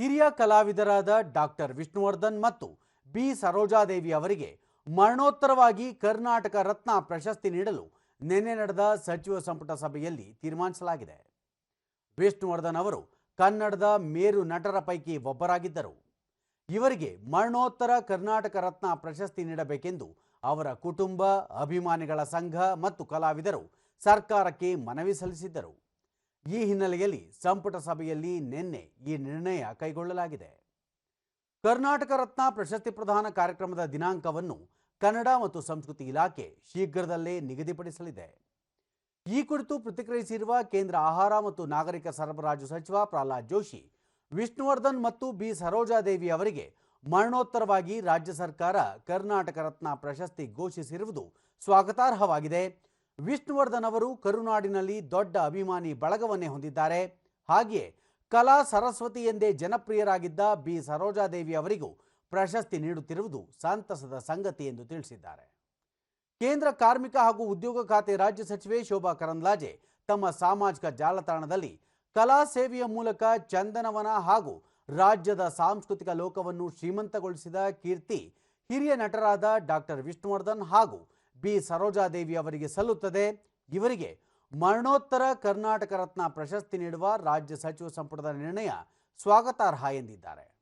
ಹಿರಿಯ ಕಲಾವಿದರಾದ ಡಾಕ್ಟರ್ ವಿಷ್ಣುವರ್ಧನ್ ಮತ್ತು ಬಿ. ಸರೋಜಾದೇವಿ ಅವರಿಗೆ ಮರಣೋತ್ತರವಾಗಿ ಕರ್ನಾಟಕ ರತ್ನ ಪ್ರಶಸ್ತಿ ನೀಡಲು ನಿನ್ನೆ ನಡೆದ ಸಚಿವ ಸಂಪುಟ ಸಭೆಯಲ್ಲಿ ತೀರ್ಮಾನಿಸಲಾಗಿದೆ. ವಿಷ್ಣುವರ್ಧನ್ ಅವರು ಕನ್ನಡದ ಮೇರು ನಟರ ಪೈಕಿ ಒಬ್ಬರಾಗಿದ್ದರು. ಇವರಿಗೆ ಮರಣೋತ್ತರ ಕರ್ನಾಟಕ ರತ್ನ ಪ್ರಶಸ್ತಿ ನೀಡಬೇಕೆಂದು ಅವರ ಕುಟುಂಬ, ಅಭಿಮಾನಿಗಳ ಸಂಘ ಮತ್ತು ಕಲಾವಿದರು ಸರ್ಕಾರಕ್ಕೆ ಮನವಿ ಸಲ್ಲಿಸಿದ್ದರು. ಈ ಹಿನ್ನೆಲೆಯಲ್ಲಿ ಸಂಪುಟ ಸಭೆಯಲ್ಲಿ ನಿನ್ನೆ ಈ ನಿರ್ಣಯ ಕೈಗೊಳ್ಳಲಾಗಿದೆ. ಕರ್ನಾಟಕ ರತ್ನ ಪ್ರಶಸ್ತಿ ಪ್ರದಾನ ಕಾರ್ಯಕ್ರಮದ ದಿನಾಂಕವನ್ನು ಕನ್ನಡ ಮತ್ತು ಸಂಸ್ಕೃತಿ ಇಲಾಖೆ ಶೀಘ್ರದಲ್ಲೇ ನಿಗದಿಪಡಿಸಲಿದೆ. ಈ ಕುರಿತು ಪ್ರತಿಕ್ರಿಯಿಸಿರುವ ಕೇಂದ್ರ ಆಹಾರ ಮತ್ತು ನಾಗರಿಕ ಸರಬರಾಜು ಸಚಿವ ಪ್ರಹ್ಲಾದ್ ಜೋಶಿ, ವಿಷ್ಣುವರ್ಧನ್ ಮತ್ತು ಬಿ. ಸರೋಜಾದೇವಿ ಅವರಿಗೆ ಮರಣೋತ್ತರವಾಗಿ ರಾಜ್ಯ ಸರ್ಕಾರ ಕರ್ನಾಟಕ ರತ್ನ ಪ್ರಶಸ್ತಿ ಘೋಷಿಸಿರುವುದು ಸ್ವಾಗತಾರ್ಹವಾಗಿದೆ. ವಿಷ್ಣುವರ್ಧನ್ ಅವರು ಕರುನಾಡಿನಲ್ಲಿ ದೊಡ್ಡ ಅಭಿಮಾನಿ ಬಳಗವನ್ನೇ ಹೊಂದಿದ್ದಾರೆ. ಹಾಗೆಯೇ ಕಲಾ ಸರಸ್ವತಿ ಎಂದೇ ಜನಪ್ರಿಯರಾಗಿದ್ದ ಬಿ. ಸರೋಜಾದೇವಿ ಅವರಿಗೂ ಪ್ರಶಸ್ತಿ ನೀಡುತ್ತಿರುವುದು ಸಂತಸದ ಸಂಗತಿ ಎಂದು ತಿಳಿಸಿದ್ದಾರೆ. ಕೇಂದ್ರ ಕಾರ್ಮಿಕ ಹಾಗೂ ಉದ್ಯೋಗ ಖಾತೆ ರಾಜ್ಯ ಸಚಿವೆ ಶೋಭಾ ಕರಂದ್ಲಾಜೆ ತಮ್ಮ ಸಾಮಾಜಿಕ ಜಾಲತಾಣದಲ್ಲಿ ಕಲಾ ಸೇವೆಯ ಮೂಲಕ ಚಂದನವನ ಹಾಗೂ ರಾಜ್ಯದ ಸಾಂಸ್ಕೃತಿಕ ಲೋಕವನ್ನು ಶ್ರೀಮಂತಗೊಳಿಸಿದ ಕೀರ್ತಿ ಹಿರಿಯ ನಟರಾದ ಡಾಕ್ಟರ್ ವಿಷ್ಣುವರ್ಧನ್ ಹಾಗೂ ಬಿ. ಸರೋಜಾದೇವಿ ಅವರಿಗೆ ಸಲ್ಲುತ್ತದೆ. ಇವರಿಗೆ ಮರಣೋತ್ತರ ಕರ್ನಾಟಕ ರತ್ನ ಪ್ರಶಸ್ತಿ ನೀಡುವ ರಾಜ್ಯ ಸಚಿವ ಸಂಪುಟದ ನಿರ್ಣಯ ಸ್ವಾಗತಾರ್ಹ ಎಂದಿದ್ದಾರೆ.